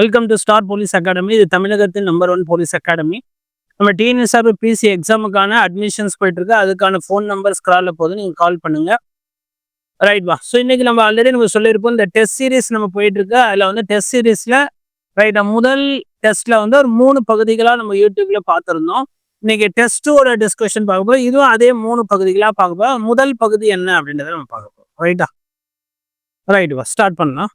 Welcome to star police academy இது தமிழகத்தின் number one police academy நம்ம டிஎன்எஸ்ஆர் பிசி எக்ஸாமுக்கான அட்மிஷன்ஸ் போயிட்டுருக்கு. அதுக்கான ஃபோன் நம்பர் ஸ்க்ரால போது நீங்கள் கால் பண்ணுங்கள் ரைட் வா. ஸோ இன்றைக்கி நம்ம ஆல்ரெடி நம்ம சொல்லியிருப்போம். இந்த டெஸ்ட் சீரிஸ் நம்ம போயிட்டுருக்கு. அதில் வந்து டெஸ்ட் சீரீஸில் ரைட் முதல் டெஸ்ட்டில் வந்து ஒரு மூணு பகுதிகளாக நம்ம யூடியூப்பில் பார்த்துருந்தோம். இன்னைக்கு டெஸ்ட்டோட டிஸ்கஷன் பார்க்க போகிறோம் இதுவும் அதே மூணு பகுதிகளாக பார்க்க போகிறோம் முதல் பகுதி என்ன அப்படின்றத நம்ம பார்க்க போகிறோம் ரைட்டா ரைட் வா. ஸ்டார்ட் பண்ணலாம்.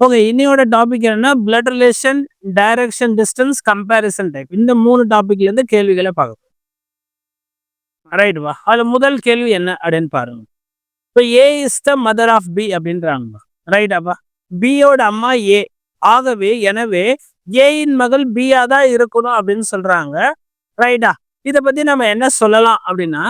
ஓகே இன்னையோட டாபிக் என்னன்னா blood relation direction distance comparison type இந்த மூணு டாபிக்ல இருந்து கேள்விகளை பார்க்க ரைட் வா. அதுல முதல் கேள்வி என்ன அப்படின்னு பாருங்க. இப்போ A is the mother of B அப்படின்றாங்க ரைட் அப்பா பியோட அம்மா ஏ ஆகவே எனவே ஏயின் மகள் பியா தான் இருக்கணும் அப்படின்னு சொல்றாங்க. ரைட்டா இதை பத்தி நம்ம என்ன சொல்லலாம் அப்படின்னா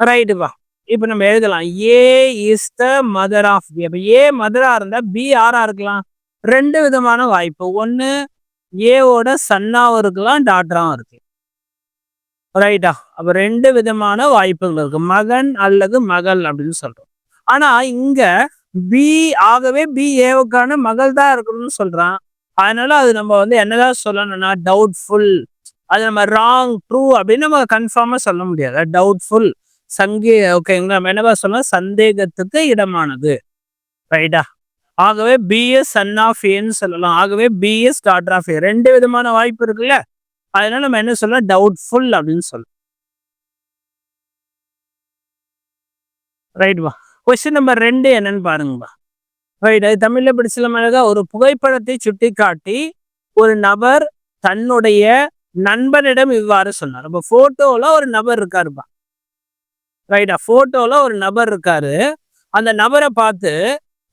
ரைட்டு வா. இப்போ நம்ம எழுதலாம். A is the mother of B அப்போ ஏ மதரா இருந்தா பி ஆரா இருக்கலாம்? ரெண்டு விதமான வாய்ப்பு. ஒன்று ஏவோட சன்னாவும் இருக்கலாம் டாக்டராகவும் இருக்கு ரைட்டா அப்போ ரெண்டு விதமான வாய்ப்புகள் இருக்கு. மகன் அல்லது மகள் அப்படின்னு சொல்றோம். ஆனா இங்க பி ஆகவே பி ஏவுக்கான மகள் தான் இருக்கணும்னு சொல்றான். அதனால அது நம்ம வந்து என்னதான் சொல்லணும்னா டவுட்ஃபுல் அது நம்ம ராங் ட்ரூ அப்படின்னு நம்ம கன்ஃபார்மா சொல்ல முடியாது. டவுட்ஃபுல் சங்கே ஓகேங்களா மெனவா என்னவா சந்தேகத்துக்கு இடமானது. ரைட்டா ஆகவே பிஎஸ் சன் ஆஃப் ஏன்னு சொல்லலாம். ஆகவே பிஎஸ் டாட்டர் ஆஃப் ஏ ரெண்டு விதமான வாய்ப்பு இருக்குல்ல? அதனால நம்ம என்ன சொல்லலாம்? டவுட்ஃபுல் அப்படின்னு சொல்லலாம். ரைட்வா கொஸ்டின் நம்பர் ரெண்டு என்னன்னு பாருங்கப்பா. ரைட் அது தமிழ்ல படிச்சல அழகா ஒரு புகைப்படத்தை சுட்டி காட்டி ஒரு நபர் தன்னுடைய நண்பனிடம் இவ்வாறு சொன்னார். அப்போ ஃபோட்டோவில் ஒரு நபர் இருக்காருப்பா. ரைட்டா ஃபோட்டோவில் ஒரு நபர் இருக்காரு. அந்த நபரை பார்த்து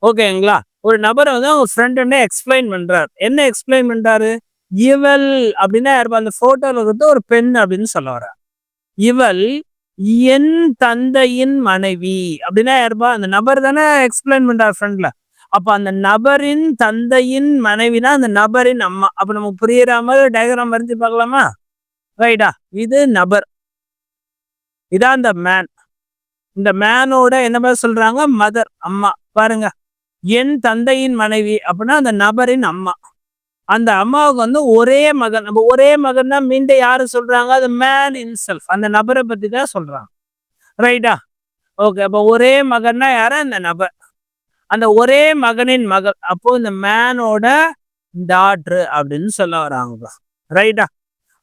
ஓகேங்களா ஒரு நபரை வந்து அவங்க ஃப்ரெண்டுன்னு எக்ஸ்பிளைன் பண்றாரு. என்ன எக்ஸ்பிளைன் பண்றாரு? இவள் அப்படின்னா யாருப்பா அந்த ஃபோட்டோவில் இருக்கிறது ஒரு பெண் அப்படின்னு சொல்ல வர இவள் என் தந்தையின் மனைவி. அப்படின்னா யாருப்பா அந்த நபர் தானே எக்ஸ்பிளைன் பண்ணுறார் ஃப்ரெண்ட்ல அப்போ அந்த நபரின் தந்தையின் மனைவினா அந்த நபரின் அம்மா. அப்போ நமக்கு புரியுற மாதிரி டயக்ராம் வரைஞ்சி பார்க்கலாமா? ரைட்டா இது நபர். இதான் இந்த மேன் இந்த மேனோட என்ன மாதிரி சொல்றாங்க? மதர் அம்மா. பாருங்க. என் தந்தையின் மனைவி அப்படின்னா அந்த நபரின் அம்மா. அந்த அம்மாவுக்கு வந்து ஒரே மகன். நம்ம ஒரே மகன் தான் மீண்டும் யாரு சொல்றாங்க? அது மேன் இன்செல்ஃப் அந்த நபரை பத்தி தான் சொல்றாங்க. ரைட்டா ஓகே அப்போ ஒரே மகன்னா யாரா? இந்த நபர். அந்த ஒரே மகனின் மகள். அப்போ இந்த மேனோட டாட்ரு அப்படின்னு சொல்ல வராங்க ரைட்டா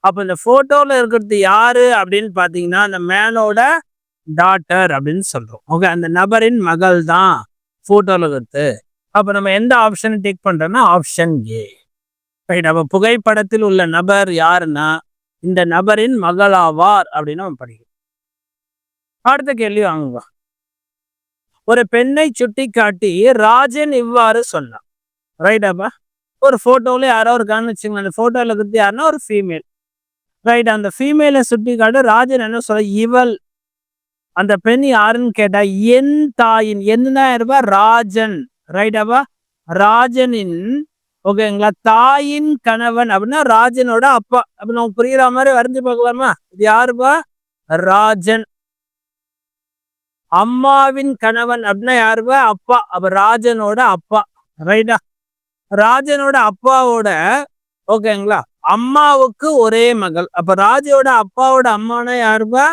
அப்போ இந்த ஃபோட்டோவில் இருக்கிறது யாரு அப்படின்னு பார்த்தீங்கன்னா அந்த மேனோட டாட்டர் அப்படின்னு சொல்றோம். ஓகே அந்த நபரின் மகள் தான் போட்டோல இருக்கிறது அப்ப நம்ம எந்த ஆப்ஷன் டிக் பண்ணுறோன்னா ஆப்ஷன் ஏ ரைட் அப்ப புகைப்படத்தில் உள்ள நபர் யாருன்னா இந்த நபரின் மகளாவார் அப்படின்னு நம்ம படிக்கிறோம். அடுத்த கேள்வி வாங்குவா ஒரு பெண்ணை சுட்டி காட்டி ராஜன் இவ்வாறு சொன்னான். ரைட்டாப்பா ஒரு ஃபோட்டோவில் யாரோ இருக்கான்னு வச்சுக்கோங்க அந்த போட்டோல இருக்கிறது யாருன்னா ஒரு ஃபீமேல் ரைட் அந்த ஃபீமேலை சுட்டி காட்டு ராஜன் என்ன சொல்ல இவள் அந்த பெண் யாருன்னு கேட்டா என் தாயின் என்ன இருப்பா ராஜன். ரைட்டாவா ராஜனின் ஓகேங்களா? தாயின் கணவன் அப்படின்னா ராஜனோட அப்பா. அப்ப நம்ம புரியுற மாதிரி வரைஞ்சு பார்க்கலாமா? இது யாருப்பா? ராஜன். அம்மாவின் கணவன் அப்படின்னா யாருப்பா? அப்பா. அப்ப ராஜனோட அப்பா. ரைட்டா ராஜனோட அப்பாவோட ஓகேங்களா? அம்மாவுக்கு ஒரே மகள். அப்ப ராஜோட அப்பாவோட அம்மானா யாருப்பா?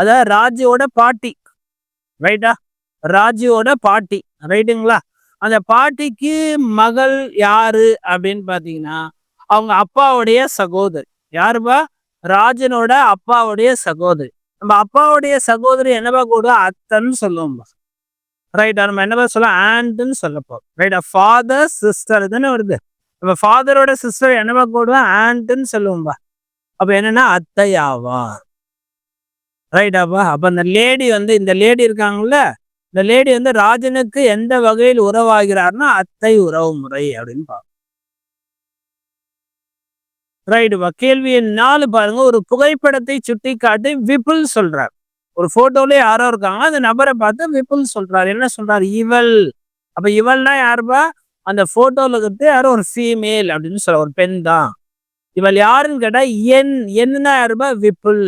அதாவது ராஜுவோட பாட்டி ரைட்டா ராஜியோட பாட்டி ரைட்டுங்களா அந்த பாட்டிக்கு மகள் யாரு அப்படின்னு பார்த்தீங்கன்னா அவங்க அப்பாவுடைய சகோதரி. யாருப்பா? ராஜனோட அப்பாவுடைய சகோதரி. நம்ம அப்பாவுடைய சகோதரி என்னப்பா கூட அத்தன்னு சொல்லுவோம்பா ரைட்டா நம்ம என்னப்பா சொல்ல ஆண்ட்னு சொல்லப்போ ரைட்டா ஃபாதர் சிஸ்டர் தானே வருது. நம்ம ஃபாதரோட சிஸ்டர் என்னப்பா கூடுவோம் ஆண்ட்னு சொல்லுவோம்பா அப்போ என்னன்னா அத்தையாவா ரைட்டாப்பா அப்போ அந்த லேடி வந்து இந்த லேடி இருக்காங்கல்ல இந்த லேடி வந்து ராஜனுக்கு எந்த வகையில் உறவாகிறார்னா அத்தை உறவு முறை அப்படின்னு பார்ப்போம். ரைட்டுப்பா கேள்வி நாலு பாருங்க ஒரு புகைப்படத்தை சுட்டி காட்டி விபுல் சொல்றார். ஒரு போட்டோல யாரோ இருக்காங்க அந்த நபரை பார்த்து விபுல் சொல்றாரு. என்ன சொல்றாரு? இவள். அப்ப இவள்னா யாருப்பா? அந்த போட்டோல இருக்கிறது யாரோ? ஒரு ஃபீமேல் அப்படின்னு சொல்ற ஒரு பெண் தான். இவள் யாருன்னு கேட்டா என் என்னன்னா யாருப்பா? விபுல்.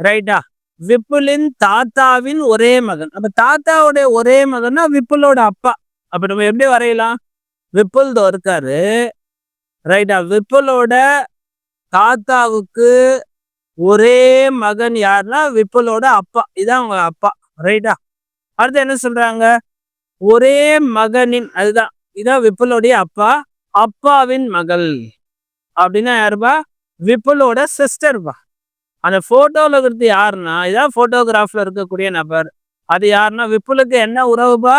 ரைட்டா விப்புலின் தாத்தாவின் ஒரே மகன். அப்ப தாத்தாவுடைய ஒரே மகன்னா விப்புலோட அப்பா. அப்ப நம்ம எப்படி வரையலாம்? விப்புல் தோ இருக்காரு. ரைட்டா விப்புலோட தாத்தாவுக்கு ஒரே மகன் யாருன்னா விப்புலோட அப்பா. இதான் அவங்க அப்பா. ரைட்டா அடுத்து என்ன சொல்றாங்க? ஒரே மகனின் அதுதான். இதான் விப்புலோடைய அப்பா. அப்பாவின் மகள். அப்படின்னா யாருப்பா? விப்புலோட சிஸ்டர்பா அந்த போட்டோல இருக்கிறது யாருன்னா இதான் போட்டோகிராஃப்ல இருக்கக்கூடிய நபர். அது யாருன்னா விப்புலுக்கு என்ன உறவுபா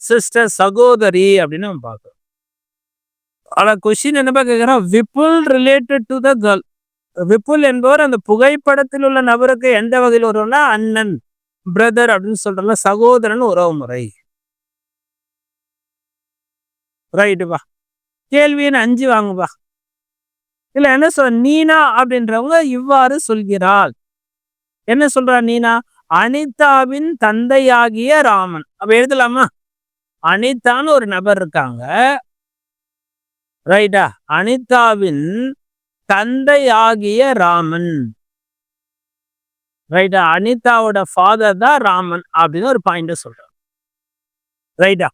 சிஸ்டர் சகோதரி அப்படின்னு நம்ம பார்க்கறோம். ஆனா கொஷின் என்னப்பா கேட்கிறோம் Vipul related to the girl Vipul என்பவர் அந்த புகைப்படத்தில் உள்ள நபருக்கு எந்த வகையில் உறவுனா அண்ணன் பிரதர் அப்படின்னு சொல்றோம்ல சகோதரன் உறவு முறை ரைட்டுப்பா கேள்வின்னு அஞ்சு வாங்குப்பா. இல்ல என்ன சொல் நீனா அப்படின்றவங்க இவ்வாறு சொல்கிறாள். என்ன சொல்றா நீனா? அனிதாவின் தந்தையாகிய ராமன். அப்ப எழுதலாமா? அனிதான்னு ஒரு நபர் இருக்காங்க. ரைட்டா? அனிதாவின் தந்தையாகிய ராமன். ரைட்டா? அனிதாவோட ஃபாதர் தான் ராமன் அப்படின்னு ஒரு பாயிண்ட சொல்றான் ரைட்டா?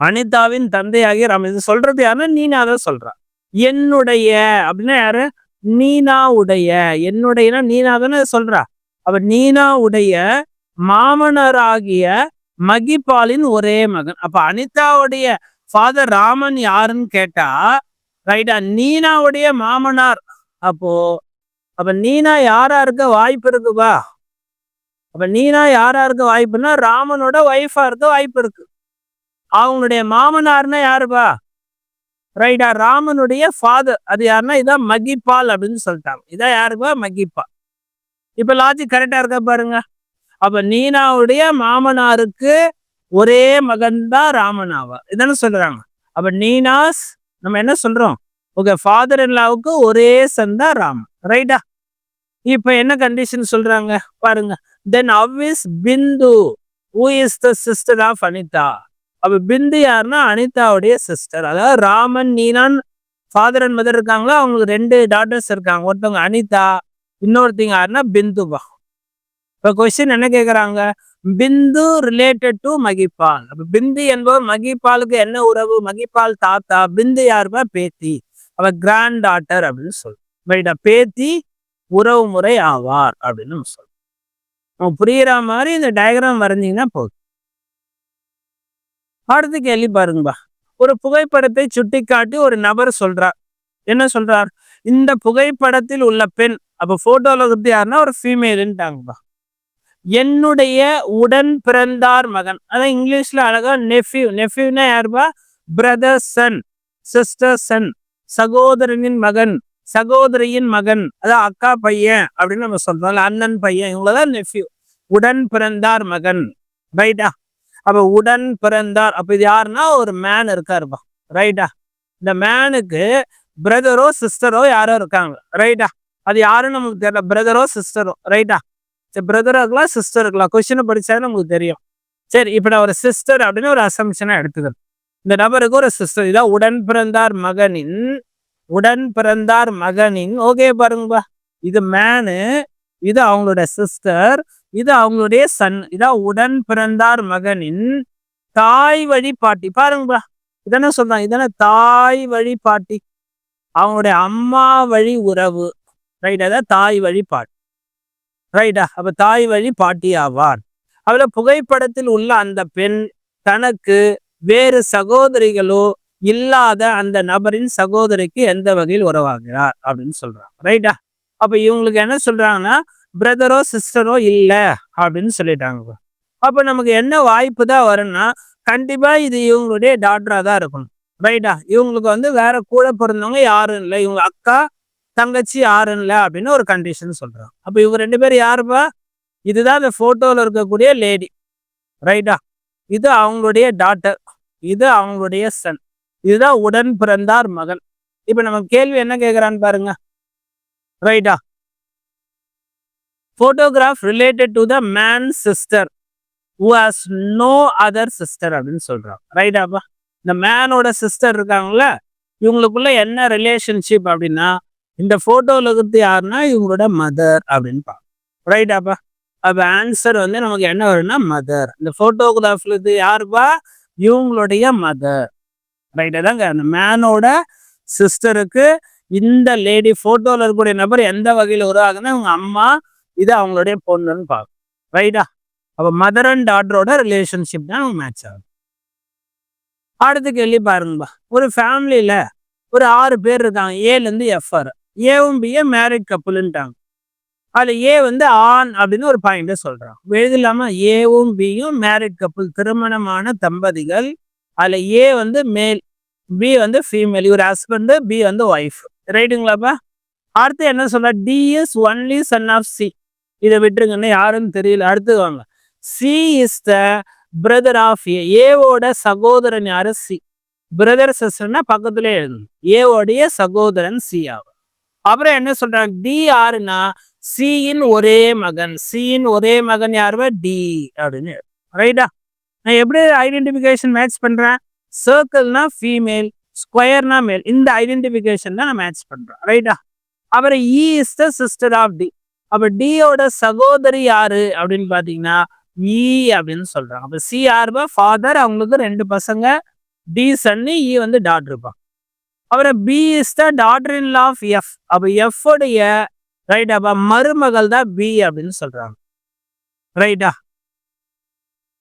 அனிதாவின் தந்தையாகிய ராமன். இது சொல்றது யாருன்னா நீனா தான் சொல்றா. என்னுடைய அப்படின்னா யாரு? நீனாவுடைய. என்னுடையனா நீனா தானே சொல்றா. அப்ப உடைய மாமனராகிய மகிபாலின் ஒரே மகன். அப்ப அனிதாவுடைய ஃபாதர் ராமன் யாருன்னு கேட்டா ரைட்டா நீனாவுடைய மாமனார். அப்போ அப்ப நீனா யாரா இருக்க வாய்ப்பு இருக்குப்பா அப்ப நீனா யாரா இருக்க வாய்ப்புன்னா ராமனோட ஒய்ஃபா இருக்க வாய்ப்பு இருக்கு. அவங்களுடைய மாமனார்னா யாருப்பா ரைட்டா ராமனுடைய ஃபாதர் அது யாருன்னா இதான் மகிப்பால் அப்படின்னு சொல்லிட்டாங்க. இதான் யாருக்குவா? மகிப்பா இப்போ லாஜிக் கரெக்டாக இருக்க பாருங்க. அப்போ நீனாவுடைய மாமனாருக்கு ஒரே மகன் தான் ராமன் இதானே சொல்கிறாங்க அப்போ நீனாஸ் நம்ம என்ன சொல்கிறோம் ஓகே ஃபாதர் இன்லாவுக்கு ஒரே சன் தான் ராமன். ரைட்டா இப்போ என்ன கண்டிஷன் சொல்கிறாங்க பாருங்க. Then அவ்விஸ் Bindu who is the sister of Anitha அப்ப பிந்து யாருன்னா அனிதாவுடைய சிஸ்டர் அதாவது ராமன் நீனான் ஃபாதர் அண்ட் மதர் இருக்காங்களோ? அவங்களுக்கு ரெண்டு டாட்டர்ஸ் இருக்காங்க. ஒருத்தவங்க அனிதா இன்னொருத்தங்க யாருன்னா பிந்துபா இப்போ கொஸ்டின் என்ன கேட்குறாங்க பிந்து ரிலேட்டட் டு மகிபால். அப்போ பிந்து என்பவர் மகிபாலுக்கு என்ன உறவு? மகிபால் தாத்தா பிந்து யாருப்பா? பேத்தி. அவ கிராண்ட் டாட்டர் அப்படின்னு சொல்லுவோம் பேத்தி உறவு முறை ஆவார் அப்படின்னு நம்ம சொல்லுவோம் புரியுற மாதிரி இந்த டயக்ராம் வரைஞ்சிங்கன்னா போதும். அடுத்த கேள்வி பாருங்கப்பா. ஒரு புகைப்படத்தை சுட்டி காட்டி ஒரு நபர் சொல்றார். என்ன சொல்றார்? இந்த புகைப்படத்தில் உள்ள பெண் அப்ப போட்டோல இருந்து யாருன்னா ஒரு ஃபீமேலுன்ட்டாங்கப்பா என்னுடைய உடன் பிறந்தார் மகன். அதான் இங்கிலீஷ்ல அழகா நெஃப்யூ நெஃப்யூனா யாருப்பா? பிரதர் சன் சிஸ்டர் சன் சகோதரனின் மகன் சகோதரியின் மகன் அதான் அக்கா பையன் அப்படின்னு நம்ம சொல்றோம் அண்ணன் பையன் இவங்களதான் நெஃப்யூ உடன் பிறந்தார் மகன். ரைட்டா அப்ப உடன் பிறந்தார். அப்ப இது யாருன்னா ஒரு மேன் இருக்காருப்பா. ரைட்டா இந்த மேனுக்கு பிரதரோ சிஸ்டரோ யாரோ இருக்காங்க. ரைட்டா அது யாருன்னு நமக்கு தெரியல. பிரதரோ சிஸ்டரோ ரைட்டா சரி பிரதரா இருக்கலாம் சிஸ்டர் இருக்கலாம். கொஸ்டினை படிச்சா நமக்கு தெரியும். சரி இப்ப நான் ஒரு சிஸ்டர் அப்படின்னு ஒரு அசம்ஷனா எடுத்துக்கிறேன் இந்த நபருக்கு ஒரு சிஸ்டர் இதான் உடன் பிறந்தார் மகனின். உடன் பிறந்தார் மகனின். ஓகே பாருங்கப்பா. இது மேனு இது அவங்களோட சிஸ்டர் இது அவங்களுடைய சன் இதான் உடன் பிறந்தார் மகனின் தாய் வழி பாட்டி பாருங்கப்பா இதென்ன சொல்றாங்க இதென்ன தாய் வழி பாட்டி அவங்களுடைய அம்மா வழி உறவு. ரைட் அதான் தாய் வழி பாட்டி ரைட்டா அப்ப தாய் வழி பாட்டி ஆவார். அவள புகைப்படத்தில் உள்ள அந்த பெண் தனக்கு வேறு சகோதரிகளோ இல்லாத அந்த நபரின் சகோதரிக்கு எந்த வகையில் உறவாகிறார் அப்படின்னு சொல்றாங்க ரைட்டா அப்ப இவங்களுக்கு என்ன சொல்றாங்கன்னா பிரதரோ சிஸ்டரோ இல்லை அப்படின்னு சொல்லிட்டாங்க அப்போ நமக்கு என்ன வாய்ப்பு தான் வரும்னா கண்டிப்பாக இது இவங்களுடைய டாக்டராக தான் இருக்கணும். ரைட்டா இவங்களுக்கு வந்து வேற கூட பிறந்தவங்க யாரும் இல்லை. இவங்க அக்கா தங்கச்சி யாரும் இல்லை அப்படின்னு ஒரு கண்டிஷன் சொல்கிறாங்க அப்போ இவங்க ரெண்டு பேரும் யாருப்பா? இதுதான் அந்த ஃபோட்டோவில் இருக்கக்கூடிய லேடி ரைட்டா இது அவங்களுடைய டாட்டர் இது அவங்களுடைய சன் இதுதான் உடன் பிறந்தார் மகன். இப்போ நம்ம கேள்வி என்ன கேட்குறான்னு பாருங்க. ரைட்டா photograph related to the man sister who has no other sister அப்படின்னு சொல்றாங்க ரைட்டாப்பா இந்த மேனோட சிஸ்டர் இருக்காங்கள இவங்களுக்குள்ள என்ன ரிலேஷன்ஷிப் அப்படின்னா இந்த ஃபோட்டோவில் இருக்கிறது யாருன்னா இவங்களோட மதர் அப்படின்னு பா ரைட்டாப்பா அப்போ? ஆன்சர் வந்து நமக்கு என்ன வரும்னா மதர் இந்த ஃபோட்டோகிராஃபில் இது யாருப்பா? இவங்களுடைய மதர் ரைட்டா தாங்க அந்த மேனோட சிஸ்டருக்கு இந்த லேடி ஃபோட்டோவில் இருக்கக்கூடிய நபர் எந்த வகையில் உருவாகுன்னா அவங்க அம்மா இது அவங்களுடைய பொண்ணுன்னு பார்க்கும். ரைட்டா அப்போ மதர் அண்ட் டாட்டரோட ரிலேஷன்ஷிப் தான் அவங்க மேட்ச் ஆகும். அடுத்து கேள்வி பாருங்கப்பா. ஒரு ஃபேமிலியில் ஒரு ஆறு பேர் இருக்காங்க. ஏல இருந்து எஃப்ஆர் ஏவும் பிஏ மேரிட் கப்புள்ன்ட்டாங்க அதுல ஏ வந்து ஆண் அப்படின்னு ஒரு பாயிண்ட சொல்கிறான் எழுது இல்லாம ஏவும் பியும் மேரிட் கப்புள் திருமணமான தம்பதிகள். அதுல ஏ வந்து மேல் பி வந்து ஃபீமேல் இவர் ஹஸ்பண்டு பி வந்து ஒய்ஃப் ரைட்டுங்களாப்பா அடுத்து என்ன சொல்ற D is only son of C இதை விட்டுருங்கன்னு யாருன்னு தெரியல. அடுத்து வாங்க. C is the brother of A ஏவோட சகோதரன் யாரு? சி பிரதர் சிஸ்டர்னா பக்கத்துல எழுதணும். ஏவோடைய சகோதரன் சி ஆகும். அப்புறம் என்ன சொல்றாங்க? டி ஆறுனா சியின் ஒரே மகன். சியின் ஒரே மகன் யாருவா டி அப்படின்னு ரைட்டா நான் எப்படி ஐடென்டிஃபிகேஷன் மேட்ச் பண்றேன்? சர்க்கிள்னா ஃபீமேல் ஸ்கொயர்னா மேல் இந்த ஐடென்டிஃபிகேஷன் தான் நான் மேட்ச் பண்றேன். ரைட்டா அப்புறம் E is the sister of D அப்ப டியோட சகோதரி யாரு அப்படின்னு பாத்தீங்கன்னா இ அப்படின்னு சொல்றாங்க. அப்ப சி ஆர்பா ஃபாதர் அவங்களுக்கு ரெண்டு பசங்க. டி சன்னு இ வந்து டாக்டர் இருப்பான் அப்புறம் B is the daughter in of F அப்ப எஃப் உடைய ரைட் அப்ப மருமகள் தான் பி அப்படின்னு சொல்றாங்க. ரைட்டா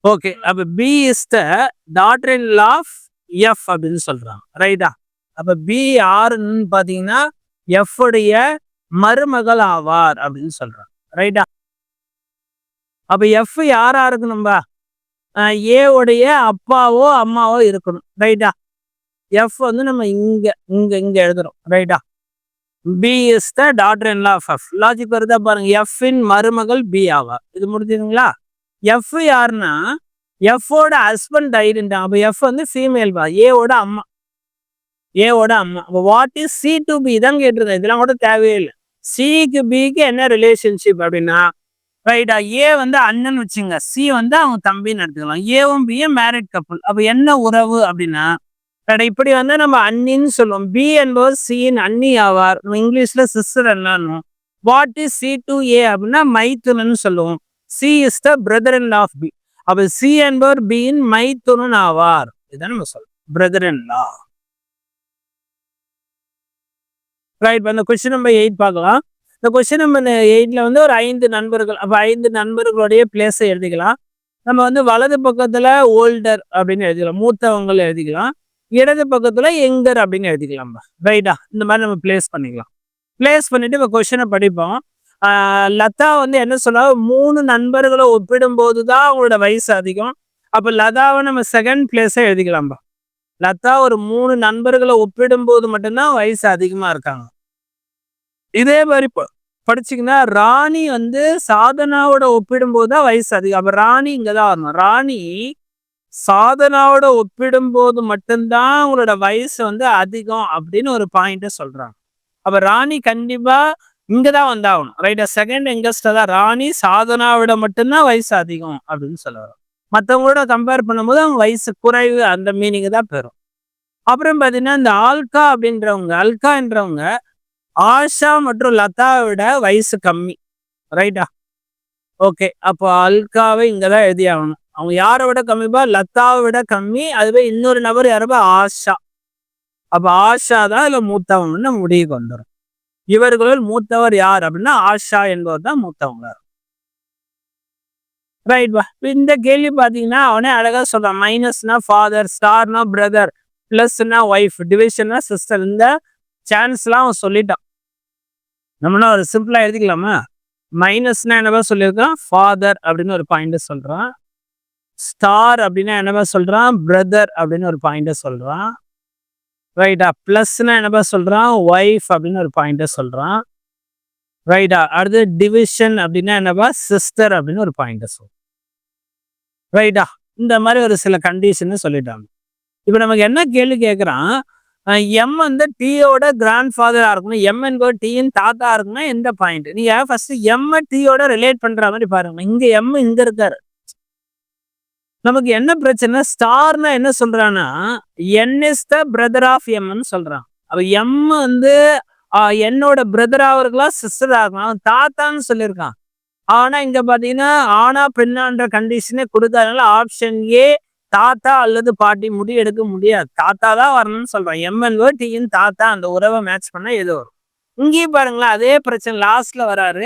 ஓகே அப்ப B is the daughter in of F அப்படின்னு சொல்றாங்க. ரைட்டா அப்ப பி யாருன்னு பாத்தீங்கன்னா எஃப் உடைய மருமகள் ஆவார் அப்படின்னு சொல்றாங்க. ரைட்டா அப்ப எஃப் யாரா இருக்கணும்பா ஏ உடைய அப்பாவோ அம்மாவோ இருக்கணும். ரைட்டா எஃப் வந்து நம்ம இங்க இங்க இங்க எழுதுறோம். ரைட்டா B is the daughter in law F logic வருதா பாருங்க. எஃப் இன் மருமகள் பி ஆவா இது முடிஞ்சுதுங்களா? எஃப் யாருன்னா? எஃப்ஓட ஹஸ்பண்ட் ஐடென்டி அப்போ எஃப் வந்து ஃபீமேல் பா ஏவோட அம்மா. ஏவோட அம்மா. அப்போ what is C to B தான் கேட்டிருந்தேன். இதெல்லாம் கூட தேவையே இல்லை. சிக்கு பிக்கு என்ன ரிலேஷன்ஷிப் அப்படின்னா ரைட்டா ஏ வந்து அண்ணன் வச்சுங்க. சி வந்து அவங்க தம்பின்னு எடுத்துக்கலாம். ஏவும் பியும் மேரிட் கப்புள் அப்போ என்ன உறவு அப்படின்னா ரைட்டா இப்படி வந்து நம்ம அண்ணின்னு சொல்லுவோம். பி என்பவர் சியின் அண்ணி ஆவார். இங்கிலீஷ்ல சிஸ்டர் என்னன்னு what is C to A அப்படின்னா மைத்துனன்னு சொல்லுவோம். C is the brother in of B அப்போ சி என்பவர் பியின் மைத்துனன் ஆவார். இதான் நம்ம சொல்லுவோம் பிரதர் இன் லா ரைட் அந்த கொஸ்டின் நம்பர் எயிட் பார்க்கலாம். இந்த கொஸ்டின் நம்பர் எயிட்டில் வந்து ஒரு ஐந்து நண்பர்கள் அப்போ ஐந்து நண்பர்களுடைய பிளேஸை எழுதிக்கலாம். நம்ம வந்து வலது பக்கத்தில் ஓல்டர் அப்படின்னு எழுதிக்கலாம். மூத்தவங்கள் எழுதிக்கலாம். இடது பக்கத்தில் எங்கர் அப்படின்னு எழுதிக்கலாம். ரைட்டா இந்த மாதிரி நம்ம பிளேஸ் பண்ணிக்கலாம். பிளேஸ் பண்ணிட்டு இப்போ கொஸ்டினை படிப்போம். லதா வந்து என்ன சொல்ல மூணு நண்பர்களை ஒப்பிடும்போது தான் அவங்களோட வயசு அதிகம். அப்போ லதாவை நம்ம செகண்ட் பிளேஸை எழுதிக்கலாம்பா. லதா ஒரு மூணு நண்பர்களை ஒப்பிடும்போது மட்டும்தான் வயசு அதிகமாக இருக்காங்க. இதே மாதிரி படிச்சிங்கன்னா ராணி வந்து சாதனாவோட ஒப்பிடும்போது தான் வயசு அதிகம். அப்போ ராணி இங்கே தான் வரணும். ராணி சாதனாவோட ஒப்பிடும்போது மட்டும்தான் அவங்களோட வயசு வந்து அதிகம் அப்படின்னு ஒரு பாயிண்ட்டை சொல்கிறாங்க அப்போ ராணி கண்டிப்பாக இங்கே தான் வந்தாகணும் ரைட்டா செகண்ட் எங்கஸ்டா தான் ராணி சாதனாவிட மட்டும்தான் வயசு அதிகம் அப்படின்னு சொல்லுவாங்க. மற்றவங்களோட கம்பேர் பண்ணும்போது அவங்க வயசு குறைவு அந்த மீனிங்கு தான் பெறும். அப்புறம் பார்த்தீங்கன்னா இந்த ஆல்கா அப்படின்றவங்க அல்கா என்றவங்க ஆஷா மற்றும் லதாவை விட வயசு கம்மி. ரைட்டா ஓகே அப்போ அல்காவை இங்கே தான் எழுதி ஆகணும் அவங்க யாரை விட கம்மிப்பா லதாவை விட கம்மி அதுவே இன்னொரு நபர் யாருப்பா ஆஷா. அப்போ ஆஷா தான் இதில் மூத்தவங்கன்னு முடிவுக்கு வந்துடும் இவர்களுள் மூத்தவர் யார் அப்படின்னா ஆஷா என்பவர் தான் மூத்தவங்க. ரைட் பா? இந்த கேள்வி பார்த்தீங்கன்னா அவனே அழகாக சொல்றான். மைனஸ்னா ஃபாதர் ஸ்டார்னா பிரதர் ப்ளஸ்னா ஒய்ஃப் டிவிஷன்னா சிஸ்டர் இந்த சான்ஸ்லாம் அவன் சொல்லிட்டான். நம்மனா ஒரு சிம்பிளா எழுதிக்கலாமா? மைனஸ்னா என்னவா சொல்லியிருக்கான் ஃபாதர் அப்படின்னு ஒரு பாயிண்ட்டை சொல்றான். ஸ்டார் அப்படின்னா என்னவா சொல்றான்? பிரதர் அப்படின்னு ஒரு பாயிண்ட்டை சொல்றான். ரைட்டா பிளஸ்னா என்னப்பா சொல்றான்? ஒய்ஃப் அப்படின்னு ஒரு பாயிண்ட சொல்றான். ரைட்டா அடுத்து டிவிஷன் அப்படின்னா என்னப்பா சிஸ்டர் அப்படின்னு ஒரு பாயிண்ட்டை சொல். ரைட்டா இந்த மாதிரி ஒரு சில கண்டிஷன் சொல்லிட்டாங்க. இப்போ நமக்கு என்ன கேள்வி கேட்குறான் எம் வந்து டீயோட கிராண்ட் ஃபாதரா இருக்கணும். எம் என்பது டீயின் தாத்தா இருக்குன்னா எந்த பாயிண்ட் நீங்க ஃபர்ஸ்ட் எம் டீயோட ரிலேட் பண்ற மாதிரி பாருங்க இங்க எம் இங்க இருக்காரு. நமக்கு என்ன பிரச்சனை? ஸ்டார்னா என்ன சொல்றான்னா N is the brother of எம்னு சொல்றான் அப்ப எம் வந்து என்னோட பிரதர் ஆவர்களா சிஸ்டர் ஆகலாம் தாத்தான்னு சொல்லியிருக்கான். ஆனா இங்க பாத்தீங்கன்னா ஆனா பெண்ணான்ற கண்டிஷனே கொடுக்காதனால ஆப்ஷன் ஏ தாத்தா அல்லது பாட்டி முடி எடுக்க முடியாது. தாத்தா தான் வரணும்னு சொல்றேன் எம்என்ஓ டிஎன் தாத்தா அந்த உறவை மேட்ச் பண்ணா எது வரும்? இங்கேயும் பாருங்களேன் அதே பிரச்சனை லாஸ்ட்ல வராரு.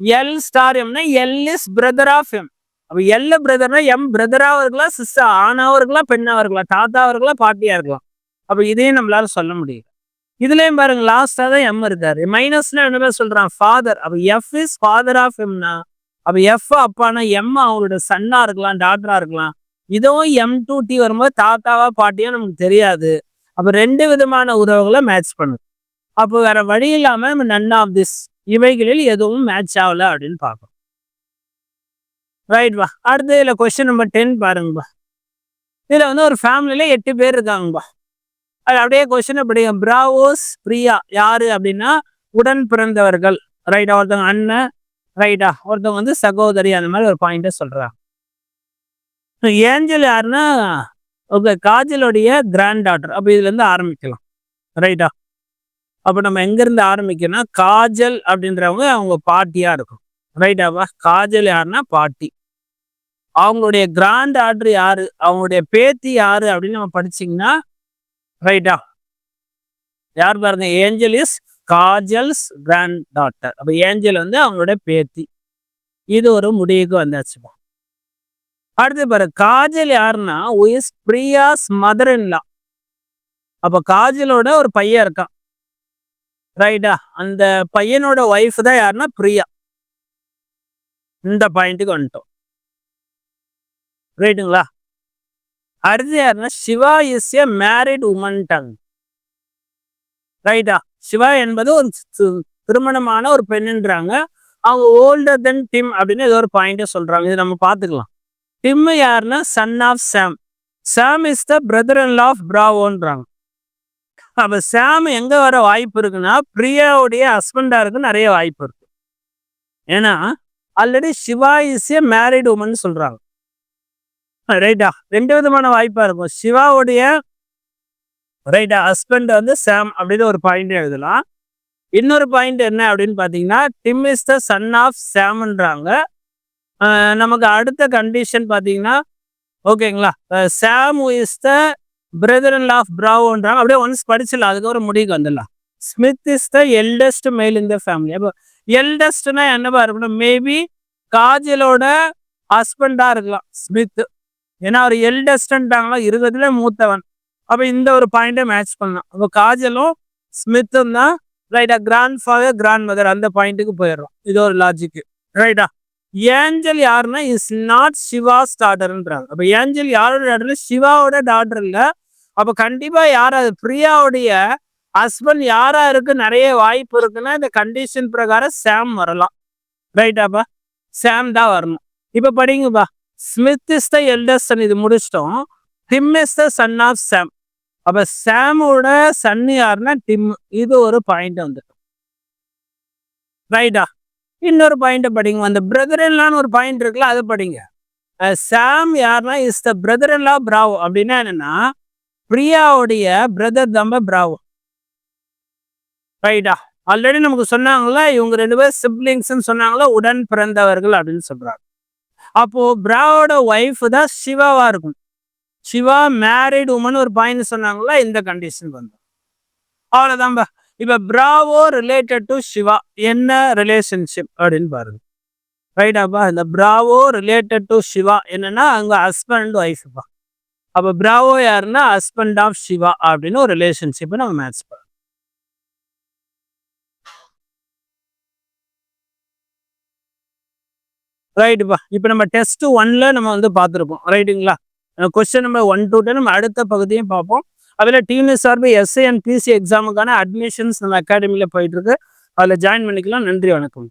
L star எம்னா L is brother of M அப்ப எல்ல பிரதர்னா எம் பிரதராக இருக்கலாம் சிஸ்டர் ஆணாவும் இருக்கலாம் பெண்ணாவும் இருக்கலாம் தாத்தாவும் இருக்கலாம் பாட்டியா இருக்கலாம் அப்ப இதையும் நம்மளால சொல்ல முடியும் இதுலயும் பாருங்க லாஸ்டா தான் எம் இருக்காரு. மைனஸ்னா என்ன பேர் சொல்றான்? ஃபாதர் அப்ப எஃப் இஸ் ஃபாதர் ஆஃப் எம்னா அப்ப எஃப் அப்பானா எம் அவங்களோட சன்னா இருக்கலாம் டாக்டரா இருக்கலாம். இதுவும் எம் டூ டி வரும்போது தாத்தாவா பாட்டியா நமக்கு தெரியாது. அப்ப ரெண்டு விதமான உறவுகளை மேட்ச் பண்ணுது. அப்போ வேற வழி இல்லாம நம்ம நன் ஆஃப் திஸ் இவைகளில் எதுவும் மேட்ச் ஆகல அப்படின்னு பார்க்கணும். ரைட்வா அடுத்து இதில் கொஸ்டின் நம்பர் டென் பாருங்கப்பா. இதில் வந்து ஒரு ஃபேமிலியில எட்டு பேர் இருக்காங்கப்பா. அது அப்படியே கொஸ்டின் அப்படி பிராவோஸ் பிரியா யாரு? அப்படின்னா உடன் பிறந்தவர்கள். ரைட்டா ஒருத்தவங்க அண்ணன் ரைட்டா ஒருத்தவங்க வந்து சகோதரி அந்த மாதிரி ஒரு பாயிண்ட்டை சொல்கிறாங்க ஏஞ்சல் யாருன்னா ஓகே காஜலுடைய கிராண்ட் டாட்டர் அப்போ இதுலேருந்து ஆரம்பிக்கலாம். ரைட்டா அப்போ நம்ம எங்கேருந்து ஆரம்பிக்கணும்னா காஜல் அப்படின்றவங்க அவங்க பாட்டியாக இருக்கும். ரைட்டாவா காஜல் யாருன்னா பாட்டி. அவங்களுடைய கிராண்ட் ஆர்டர் யாரு? அவங்களுடைய பேத்தி யாரு அப்படின்னு நம்ம படிச்சிங்கன்னா ரைட்டா யார் பாருங்க Angel is Kajal's grand daughter அப்போ ஏஞ்சல் வந்து அவங்களுடைய பேத்தி. இது ஒரு முடிவுக்கு வந்தாச்சுமா? அடுத்து பாரு காஜல் யாருன்னா இஸ் பிரியாஸ் மதர் இன்லா அப்போ காஜலோட ஒரு பையன் இருக்கான். ரைட்டா அந்த பையனோட ஒய்ஃப் தான் யாருன்னா பிரியா. இந்த பாயிண்ட்டுக்கு வந்துட்டோம். ரைட்டுங்களா அடுத்து யாருன்னா Shiva is a married woman tongue ரைட்டா சிவா என்பது ஒரு திருமணமான ஒரு பெண்ணுன்றாங்க. அவங்க ஓல்டர் தென் டிம் அப்படின்னு ஏதோ ஒரு பாயிண்ட சொல்றாங்க. இது நம்ம பார்த்துக்கலாம். டிம்மு யாருன்னா son of Sam Sam is the brother and law of பிராவோன்றாங்க அப்போ சாம் எங்கே வர வாய்ப்பு இருக்குன்னா பிரியாவுடைய ஹஸ்பண்டாக இருக்கு நிறைய வாய்ப்பு இருக்கு. ஏன்னா already Shiva is a married woman சொல்கிறாங்க ரைட்டா ரெண்டு விதமான வாய்ப்பாக இருக்கும். சிவாவுடைய ரைட்டா ஹஸ்பண்ட் வந்து சாம் அப்படின்னு ஒரு பாயிண்ட் எழுதலாம். இன்னொரு பாயிண்ட் என்ன அப்படின்னு பார்த்தீங்கன்னா Tim is the son of சாம்ன்றாங்க நமக்கு அடுத்த கண்டிஷன் பார்த்தீங்கன்னா ஓகேங்களா? Sam is the brother in of பிராவோன்றாங்க அப்படியே ஒன்ஸ் படிச்சிடலாம். அதுக்கப்புறம் முடிவுக்கு வந்துடலாம். ஸ்மித் இஸ் த எல்டஸ்ட் மேல் இந்த ஃபேமிலி அப்போ எல்டஸ்ட்னா என்னவா இருக்கணும் மேபி காஜலோட ஹஸ்பண்டா இருக்கலாம் ஸ்மித் ஏன்னா அவர் எல்டஸ்ட்ன்றாங்களா இருக்கிறதுல மூத்தவன். அப்போ இந்த ஒரு பாயிண்டை மேட்ச் பண்ணலாம். அப்போ காஜலும் ஸ்மித்தும் தான் ரைட்டா கிராண்ட் ஃபாதர் கிராண்ட் மதர் அந்த பாயிண்ட்டுக்கு போயிடுறோம். இது ஒரு லாஜிக்கு ரைட்டா ஏஞ்சல் யாருன்னா இஸ் நாட் சிவாஸ் டாட்டர்ன்றாங்க அப்போ ஏஞ்சல் யாரோட டாட்டர் சிவாவோட டாட்டர் இல்லை. அப்போ கண்டிப்பாக யார் பிரியாவுடைய ஹஸ்பண்ட் யாரா இருக்கு நிறைய வாய்ப்பு இருக்குன்னா இந்த கண்டிஷன் பிரகாரம் சாம் வரலாம். ரைட்டாப்பா சாம் தான் வரணும். இப்போ படிங்கப்பா. ஸ்மித் இஸ் த எல்டஸ்ட் இது முடிச்சிட்டோம். Tim is the son of Sam அப்போ சாமோட சன் யாருன்னா டிம் இது ஒரு பாயிண்ட் வந்து ரைட்டா இன்னொரு பாயிண்ட்டை படிங்க. அந்த பிரதர் இன்லான்னு ஒரு பாயிண்ட் இருக்குல்ல அது படிங்க. சாம் யாருன்னா is the brother in law Bravo அப்படின்னா என்னன்னா பிரியாவுடைய பிரதர் தம்ப பிராவோ ரைட்டா ஆல்ரெடி நமக்கு சொன்னாங்களா இவங்க ரெண்டு பேர் சிப்ளிங்ஸ்ன்னு சொன்னாங்களா உடன் பிறந்தவர்கள் அப்படின்னு சொல்றாங்க. அப்போ பிராவோட ஒய்ஃப் தான் சிவாவா இருக்கும். சிவா மேரிட் உமன் ஒரு பாயிண்ட் சொன்னாங்களா இந்த கண்டிஷன் வந்தோம் அவ்வளோதான்பா இப்ப பிராவோ ரிலேட்டட் டு சிவா என்ன ரிலேஷன்ஷிப் அப்படின்னு பாருங்க. ரைட்டாப்பா இந்த பிராவோ ரிலேட்டட் டு சிவா என்னன்னா அங்க ஹஸ்பண்ட் ஒய்ஃபுப்பா அப்ப. பிராவோ யாருன்னா ஹஸ்பண்ட் ஆஃப் சிவா அப்படின்னு ஒரு ரிலேஷன்ஷிப்பை நம்ம மேட்ச் பண்ணோம் ரைட்டுப்பா இப்போ நம்ம டெஸ்ட் ஒன்ல நம்ம வந்து பார்த்துருப்போம். ரைட்டுங்களா கொஸ்டின் நம்பர் ஒன் டூ நம்ம அடுத்த பகுதியும் பார்ப்போம். அதில் டிஎன்எஸ் சார்பு எஸ்ஐ அண்ட் பிசி எக்ஸாமுக்கான அட்மிஷன்ஸ் நம்ம அகாடமியில் போயிட்டுருக்கு அதில் ஜாயின் பண்ணிக்கலாம். நன்றி வணக்கம்.